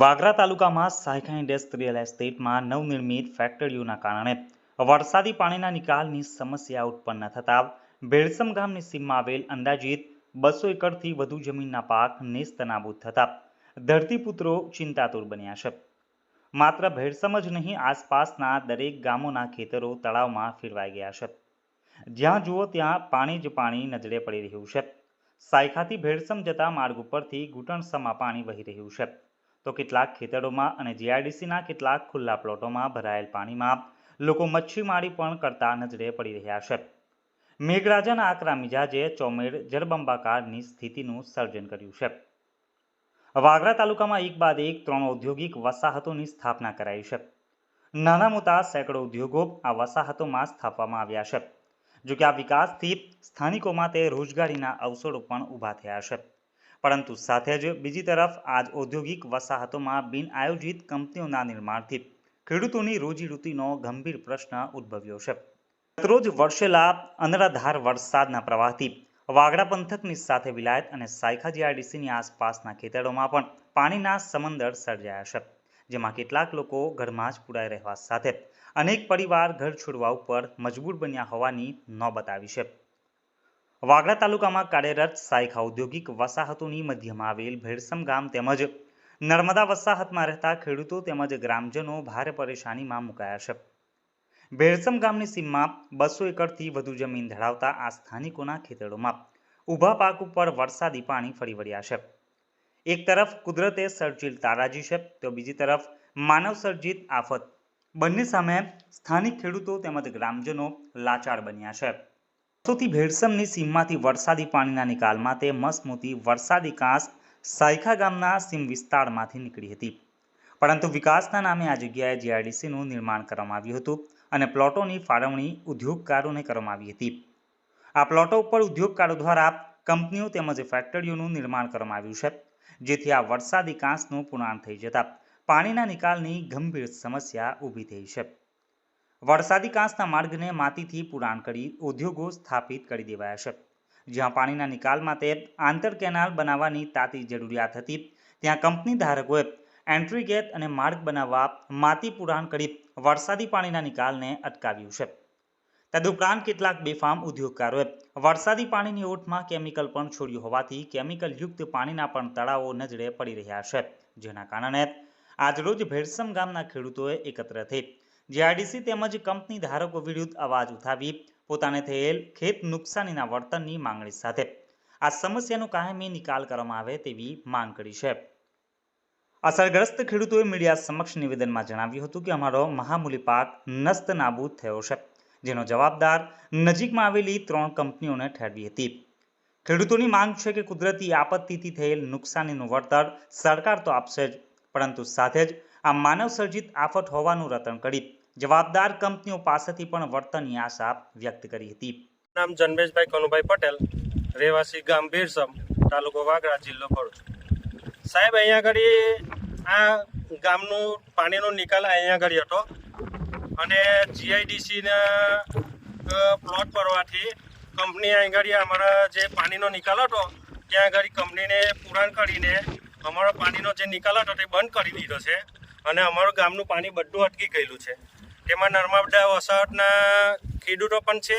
વાગરા તાલુકામાં સાયખા ઇન્ડસ્ટ્રીયલ એસ્ટેટમાં નવનિર્મિત ફેક્ટરીઓના કારણે વરસાદી પાણીના નિકાલની સમસ્યા ઉત્પન્ન થતાં ભેળસમ ગામની સીમમાં આવેલ અંદાજિત બસો એકરથી વધુ જમીનના પાક નેસ્તનાબૂદ થતાં ધરતીપુત્રો ચિંતાતુર બન્યા છે. માત્ર ભેળસમ જ નહીં, આસપાસના દરેક ગામોના ખેતરો તળાવમાં ફેરવાઈ ગયા છે. જ્યાં જુઓ ત્યાં પાણી જ પાણી નજરે પડી રહ્યું છે. સાયખાથી ભેળસમ જતા માર્ગ ઉપરથી ઘૂંટણસમાં પાણી વહી રહ્યું છે. તો કેટલાક ખેતરોમાં અને જીઆઈડીસીના કેટલાક ખુલ્લા પ્લોટોમાં ભરાયેલ પાણીમાં લોકો મચ્છીમારી પણ કરતા નજરે પડી રહ્યા છે. મેઘરાજાના આકરા મિજાજે ચોમેર જળબંબાકારની સ્થિતિનું સર્જન કર્યું છે. વાગરા તાલુકામાં એક બાદ એક ત્રણ ઔદ્યોગિક વસાહતોની સ્થાપના કરાઈ છે. નાના મોટા સેંકડો ઉદ્યોગો આ વસાહતોમાં સ્થાપવામાં આવ્યા છે. જોકે આ વિકાસથી સ્થાનિકોમાં તે રોજગારીના અવસરો પણ ઊભા થયા છે. પરંતુ સાથે જ બીજી તરફ આજ ઔદ્યોગિક વસાહતોમાં બિન આયોજિત કંપનીઓના નિર્માણથી ખેડૂતોની રોજીરોટીનો ગંભીર પ્રશ્ન ઉદ્ભવ્યો છે. રોજ વર્ષેલા અનરાધાર વરસાદના પ્રવાહથી વાગડા પંથકની સાથે વિલાયત અને સાયખા જીઆઈડીસીની આસપાસના ખેતરોમાં પણ પાણીના સમંદર સર્જાયા છે, જેમાં કેટલાક લોકો ઘરમાં જ પુરાઈ રહેવા સાથે અનેક પરિવાર ઘર છોડવા ઉપર મજબૂર બન્યા હોવાની નોબત આવી છે. વાગડા તાલુકામાં કાર્યરત સાયખા ઔદ્યોગિક વસાહતોની મધ્યમાં આવેલ ભેળસમ ગામ તેમજ નર્મદા વસાહતમાં રહેતા ખેડૂતો તેમજ ગ્રામજનો ભારે પરેશાનીમાં મુકાયા છે. ભેળસમ ગામની સીમમાં બસો એકરથી વધુ જમીન ધરાવતા આ સ્થાનિકોના ખેતરોમાં ઊભા પાક ઉપર વરસાદી પાણી ફરી વળ્યા છે. એક તરફ કુદરતે સર્જેલ તારાજી છે, તો બીજી તરફ માનવ સર્જિત આફત. બંને સામે સ્થાનિક ખેડૂતો તેમજ ગ્રામજનો લાચાર બન્યા છે. વર્ષોથી ભેળસમની સીમમાંથી વરસાદી પાણીના નિકાલ માટે મસમૂતી વરસાદી કાંસ સાયખા ગામના સીમ વિસ્તારમાંથી નીકળી હતી. પરંતુ વિકાસના નામે આ જગ્યાએ જીઆઈડીસીનું નિર્માણ કરવામાં આવ્યું હતું અને પ્લોટોની ફાળવણી ઉદ્યોગકારોને કરવામાં આવી હતી. આ પ્લોટો ઉપર ઉદ્યોગકારો દ્વારા કંપનીઓ તેમજ ફેક્ટરીઓનું નિર્માણ કરવામાં આવ્યું છે, જેથી આ વરસાદી કાંસનું પુરાણ થઈ જતાં પાણીના નિકાલની ગંભીર સમસ્યા ઊભી થઈ છે. વરસાદી કાંસના માર્ગને માટીથી પુરાણ કરી ઉદ્યોગો સ્થાપિત કરી દેવાયા છે. જ્યાં પાણીના નિકાલ માટે આંતર કેનાલ બનાવવાની તાતી જરૂરિયાત હતી, ત્યાં કંપની ધારકોએ એન્ટ્રી ગેટ અને માર્ગ બનાવવા માટી પુરાણ કરી વરસાદી પાણીના નિકાલને અટકાવ્યું છે. તદુપરાંત કેટલાક બેફામ ઉદ્યોગકારોએ વરસાદી પાણીની ઓટમાં કેમિકલ પણ છોડ્યું હોવાથી કેમિકલયુક્ત પાણીના પણ તળાવો નજરે પડી રહ્યા છે, જેના કારણે આજરોજ ભેરસમ ગામના ખેડૂતોએ એકત્ર થઈ જીઆરડીસી તેમજ કંપની ધારકો વિરુદ્ધ અવાજ ઉઠાવી પોતાને થયેલ ખેત નુકસાનીના વળતરની માંગણી સાથે આ સમસ્યાનો કાયમી નિકાલ કરવામાં આવે તેવી માંગ કરી છે. અસરગ્રસ્ત ખેડૂતોએ મીડિયા સમક્ષ નિવેદનમાં જણાવ્યું હતું કે અમારો મહામૂલી પાક નસ્ત નાબૂદ થયો છે, જેનો જવાબદાર નજીકમાં આવેલી ત્રણ કંપનીઓને ઠેરવી હતી. ખેડૂતોની માંગ છે કે કુદરતી આપત્તિથી થયેલ નુકસાનીનું વળતર સરકાર તો આપશે જ, પરંતુ સાથે જ આ માનવસર્જિત આફત હોવાનું રતન કરી જવાબદાર કંપનીઓ પાસેથી પણ વળતરની આશા વ્યક્ત કરી હતી. નામ જન્મેશભાઈ કનુભાઈ પટેલ, રહેવાસી ગામ બીરસમ તાલુકો વાગરા, જિલ્લો ભરૂચ. સાહેબ, અહીંયા આગળ આ ગામનું પાણીનો નિકાલ અહીંયા આગળ હતો અને જીઆઈડીસીના પ્લોટ પરવાથી કંપની અહીં આગળ અમારા જે પાણીનો નિકાલ હતો, ત્યાં આગળ કંપનીને પુરાણ કરીને અમારો પાણીનો જે નિકાલ હતો તે બંધ કરી દીધો છે અને અમારું ગામનું પાણી બધું અટકી ગયેલું છે. તેમાં નર્મદા, વસાહતના ખેડૂતો પણ છે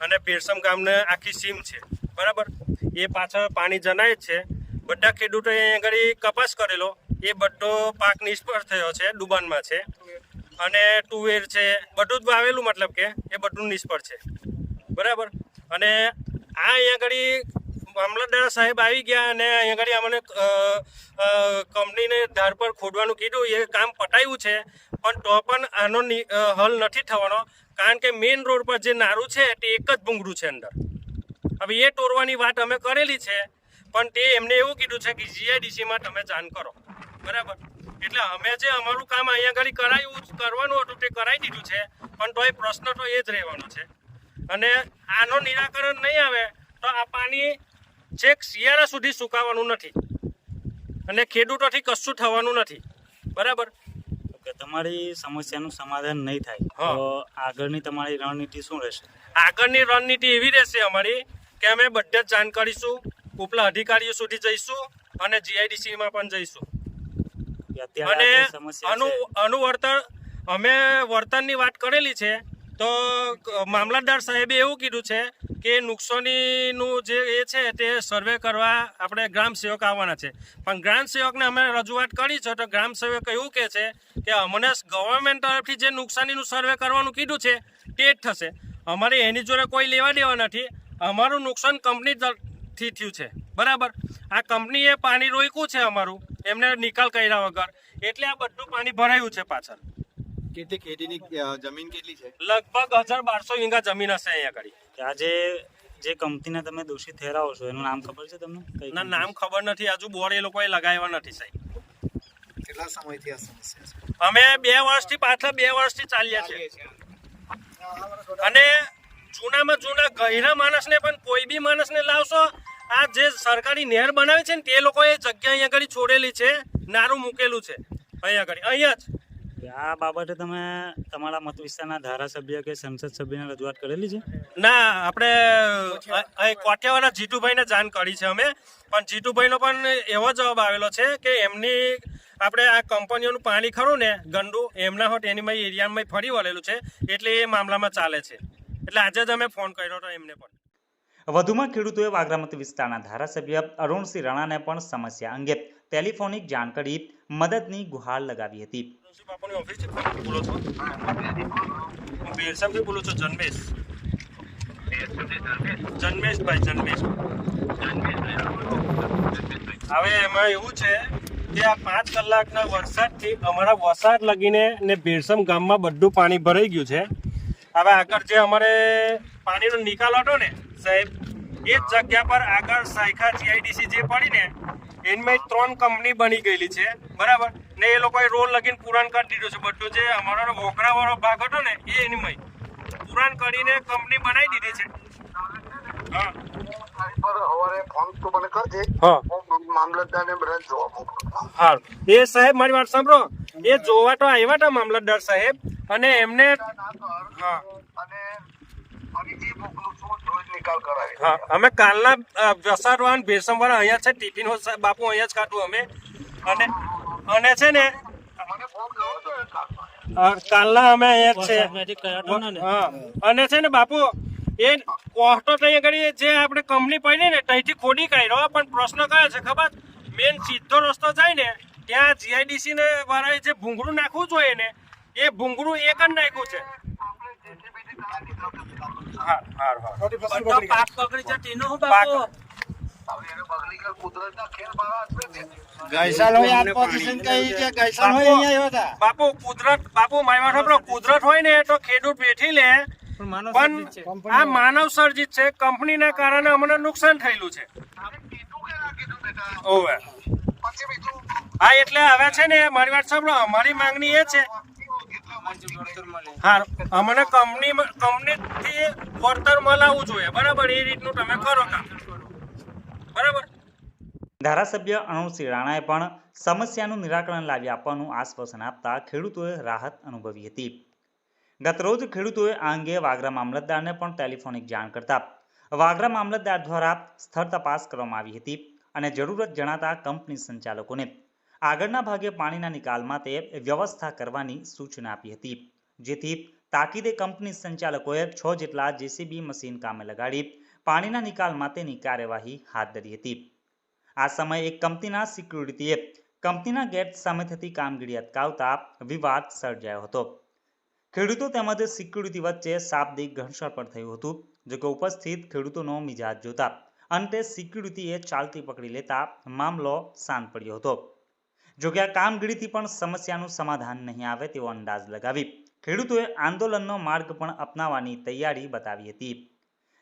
અને ભેરસમ ગામને આખી સીમ છે. બરાબર? એ પાછળ પાણી જનાય છે. બધા ખેડૂતોએ અહીંયા આગળ કપાસ કરેલો. એ બધો પાક નિષ્ફળ થયો છે, ડુબાનમાં છે. અને તુવેર છે, બધું જ વાવેલું મતલબ કે એ બધું નિષ્ફળ છે. બરાબર? અને આ અહીંયા આગળ મામલતદાર સાહેબ આવી ગયા અને અહીંયા આગળ અમને કંપનીને ધાર પર ખોડવાનું કીધું. એ કામ પટાયું છે, પણ તો પણ આનો હલ નથી થવાનો. કારણ કે મેઇન રોડ પર જે નારું છે, તે એક જ ભૂંગળું છે અંદર. હવે એ તોડવાની વાત અમે કરેલી છે, પણ તે એમને એવું કીધું છે કે જીઆઈડીસીમાં તમે જાણ કરો. બરાબર? એટલે અમે જે અમારું કામ અહીંયા આગળ કરાયું કરવાનું હતું તે કરાવી દીધું છે, પણ તો એ પ્રશ્ન તો એ જ રહેવાનો છે. અને આનો નિરાકરણ નહીં આવે, તો આ પાણી છેક શિયાળા સુધી સુકાવાનું નથી અને ખેડૂતોથી કશું થવાનું નથી. બરાબર? કે તમારી સમસ્યાનું સમાધાન નહીં થાય. તો આગળની તમારી રણનીતિ શું રહેશે? આગળની રણનીતિ એવી રહેશે અમારી કે અમે બધે જ જાણ કરીશું ઉપલા અધિકારીઓ સુધી જઈશું અને જીઆઈડીસીમાં પણ જઈશું. અને અનુ વળતર અમે વર્તનની વાત કરેલી છે તો મામલતદાર સાહેબે એવું કીધું છે કે નુકસાનીનું જે એ છે તે સર્વે કરવા આપણે ગ્રામ સેવક આવવાના છે. પણ ગ્રામ સેવકને અમે રજૂઆત કરી છે, તો ગ્રામ સેવક એવું કહે છે કે અમને ગવર્મેન્ટ તરફથી જે નુકસાનીનું સર્વે કરવાનું કીધું છે, તે જ થશે. અમારે એની જોડે કોઈ લેવા દેવા નથી. અમારું નુકસાન કંપની થી થયું છે. બરાબર? આ કંપનીએ પાણી રોક્યું છે અમારું. એમને નિકાલ કર્યા વગર. એટલે આ બધું પાણી ભરાયું છે પાછળ. કેટલી ખેતીની જમીન કેટલી છે? લગભગ હજાર બારસો વીઘા જમીન હશે અહીંયા કરી કે આ જે જે કંપનીને તમે દોષિત ઠેરાવો છો એનું નામ ખબર છે તમને? ના નામ ખબર નથી. હજુ બોર્ડ એ લોકોએ લગાવ્યા નથી સાહેબ. કેટલા સમયથી આ સમસ્યા અમે બે વર્ષથી પાછલા બે વર્ષથી ચાલ્યા છે અને જૂનામાં જૂના ગહેરા માણસને પણ કોઈ બી માણસને લાવશો આ જે સરકારી નહેર બનાવે છે ને તે લોકોએ જગ્યા અહીંયા આગળ છોડેલી છે નારું મૂકેલું છે અહીંયા આગળ અહીંયા જ. આ બાબતે તમે તમારા મત વિસ્તારના ધારાસભ્ય કે સંસદ સભ્યને રજૂઆત કરેલી છે? ના આપણે કોઠિયાવાળા જીતુભાઈને જાણ કરી છે અમે. પણ જીતુભાઈનો પણ એવો જવાબ આવેલો છે કે એમની આપણે આ કંપનીઓનું પાણી ખરું ને ગંદુ એમના હોટ એની એરિયામાં ફરી વળેલું છે એટલે એ મામલામાં ચાલે છે. એટલે આજે જ અમે ફોન કર્યો હતો એમને પણ. વધુમાં ખેડૂતોએ વાગરામતી વિસ્તારના ધારાસભ્ય અરુણસિંહ રાણાને પણ સમસ્યા અંગે ટેલિફોનિક જાણ કરી મદદની ગુહાર લગાવી હતી. બાપુની ઓફિસથી બોલો છો. હું બેરસામથી બોલું છું. જન્મેશ. જન્મેશભાઈ જન્મેશ. હવે એમાં એવું છે કે આ પાંચ કલાકના વરસાદથી અમારા વરસાદ લગીને ને બેરસમ ગામમાં બધું પાણી ભરાઈ ગયું છે. હવે આગળ જે અમારે પાણીનો નિકાલ હતો ને સાહેબ, એ જ જગ્યા પર આગળ સાયખા જીઆઈડીસી જે પડી ને એમાં ત્રણ કંપની બની ગયેલી છે. બરાબર? ને એ લોકોએ રોલ લગીને પુરાણ કરી દીધું છે. બધું જે અમારો વોકરાવાળો ભાગ હતો ને, એ એની મય. પુરાણ કરીને કંપની બનાવી દીધી છે. હા. એ સાહેબ, મારી વાત સાંભળો. એ જોવા તો આવ્યા હતા મામલતદાર સાહેબ. અને એમને, હા અને ફરીથી મોકલું છું જોઈ નિકાલ કરાવી હા અમે કાલના અ, વસાડવાન ભેરસમવાળા અહીંયા છે ટિફિન બાપુ અહીંયા જ કાઢું અમે. અને અને છે ને કરો કાલના અમે અહીંયા છે. હા અને છે ને બાપુ એ કોહટો ત્યાં આગળ જે આપણે કંપની પડી ને ત્યાંથી ખોદી કાઢ્યો પણ પ્રશ્ન કયો છે ખબર? મેન સીધો રસ્તો જાય ને ત્યાં જીઆઈડીસી ને વાળાએ જે ભૂંગળું નાખવું જોઈએ ને એ ભૂંગળું એક જ નાખ્યું છે. હા હા હા પાક પકડી છે? તેનો હું બાપુ કુદરત બાપુ મારી વાત કુદરત હોય ને તો ખેડૂત બેઠી લે. પણ આ માનવ સર્જિત છે. કંપનીના કારણે અમને નુકસાન થયેલું છે. તારે કીધું કે ના કીધું બેટા ઓવે હા એટલે હવે છે ને મારી વાત સાંભળો. અમારી માંગણી એ છે હા, અમને કંપની ધારાસભ્ય અણુસિંહ રાણાએ પણ સમસ્યાનું નિરાકરણ લાવી આપવાનું આશ્વાસન આપતા ખેડૂતોએ રાહત અનુભવી હતી. ગતરોજ ખેડૂતોએ આ અંગે વાગરા મામલતદારને પણ ટેલિફોનિક જાણ કરતા વાગરા મામલતદાર દ્વારા સ્થળ તપાસ કરવામાં આવી હતી અને જરૂરત જણાતા કંપની સંચાલકોને આગળના ભાગે પાણીના નિકાલ માટે વ્યવસ્થા કરવાની સૂચના આપી હતી. જેથી તાકીદે કંપની સંચાલકોએ છ જેટલા જેસીબી મશીન કામે લગાડી પાણીના નિકાલ માટેની કાર્યવાહી હાથ ધરી હતી. આ સમયે એક કંપનીના સિક્યુરિટીએ કંપનીના ગેટ સામે થતી કામગીરી અટકાવતા વિવાદ સર્જાયો હતો. ખેડૂતો તેમજ સિક્યુરિટી વચ્ચે શાબ્દિક ઘર્ષણ પણ થયું હતું. જો કે ઉપસ્થિત ખેડૂતોનો મિજાજ જોતા અંતે સિક્યુરિટીએ ચાલતી પકડી લેતા મામલો શાંત પડ્યો હતો. જો કે આ કામગીરીથી પણ સમસ્યાનું સમાધાન નહીં આવે તેવો અંદાજ લગાવી ખેડૂતોએ આંદોલનનો માર્ગ પણ અપનાવવાની તૈયારી બતાવી હતી.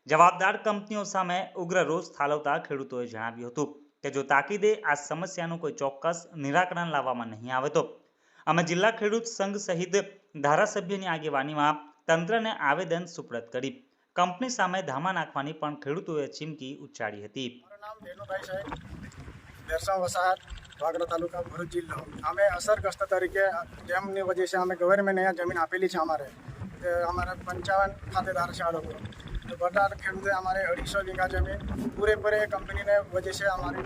જવાબદાર કંપનીઓ સામે ઉગ્ર રોષ ઠાલવતા ખેડૂતોએ જણાવ્યું હતું કે જો તાકીદે આ સમસ્યાનું કોઈ ચોક્કસ નિરાકરણ લાવવામાં નહીં આવે તો અમે જિલ્લા ખેડૂત સંઘ સહિત ધારાસભ્યની આગેવાનીમાં તંત્રને આવેદન સુપ્રત કરી કંપની સામે ધામા નાખવાની પણ ખેડૂતોએ ચીમકી ઉચ્ચારી હતી. નામ વસાહત. વાગરા તાલુકા ભરૂચ જિલ્લો. અમે અસરગ્રસ્ત તરીકે ડેમની વજહ છે, અમે ગવર્મેન્ટ અહીંયા જમીન આપેલી છે અમારે. અમારે પંચાવન ખાતેદાર છે આ તો બધા ખેડૂતે અમારે અઢીસો વીઘા જમીન પૂરેપૂરે કંપનીને વજે છે અમારી.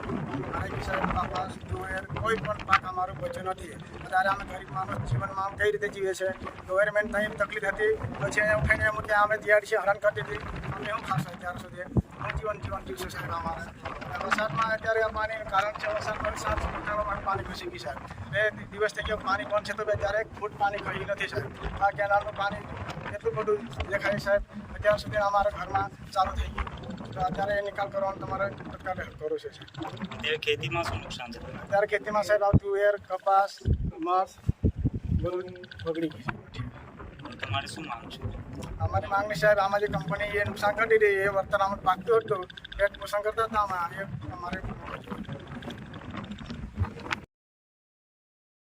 મારે કપાસ તુવેર કોઈ પણ પાક અમારું બચ્યો નથી. અત્યારે અમે ગરીબ માણસ જીવનમાં કઈ રીતે જીવે છે? ગવર્મેન્ટ ત્યાં તકલીફ હતી. પછી અહીંયા એમ કે અમે દિયાળી હેરાન કરતી હતી. અમે શું ખાશું અત્યાર સુધી જીવન જીવન જીવશું સાહેબ અમારે વરસાદમાં અત્યારે આ પાણીનું કારણ છે વરસાદમાં સાત ફૂટમાં પાણી ઘૂસી ગયું સાહેબ એ દિવસ થઈ ગયો પાણી બંધ છે તો એક ફૂટ પાણી ખરી નથી સાહેબ. આ કેનાલનું પાણી એટલું બધું દેખાય સાહેબ. અત્યાર સુધી અમારા ઘરમાં ચાલુ થઈ ગયું. તો અત્યારે એ નિકાલ કરવાનું તમારે તત્કાલ કરવું છે. અત્યારે ખેતીમાં શું નુકસાન થયું? અત્યારે ખેતીમાં સાહેબ આવતું એર કપાસ મગ બધું બગડી ગયું છે તમારે શું માંગ છે? અમારી માંગણી સાહેબ, આમાં જે કંપની એ નુકસાન કરી રહી એ વર્તન અમે પાકતું હતું. એ નુકસાન કરતા હતા અમે અમારે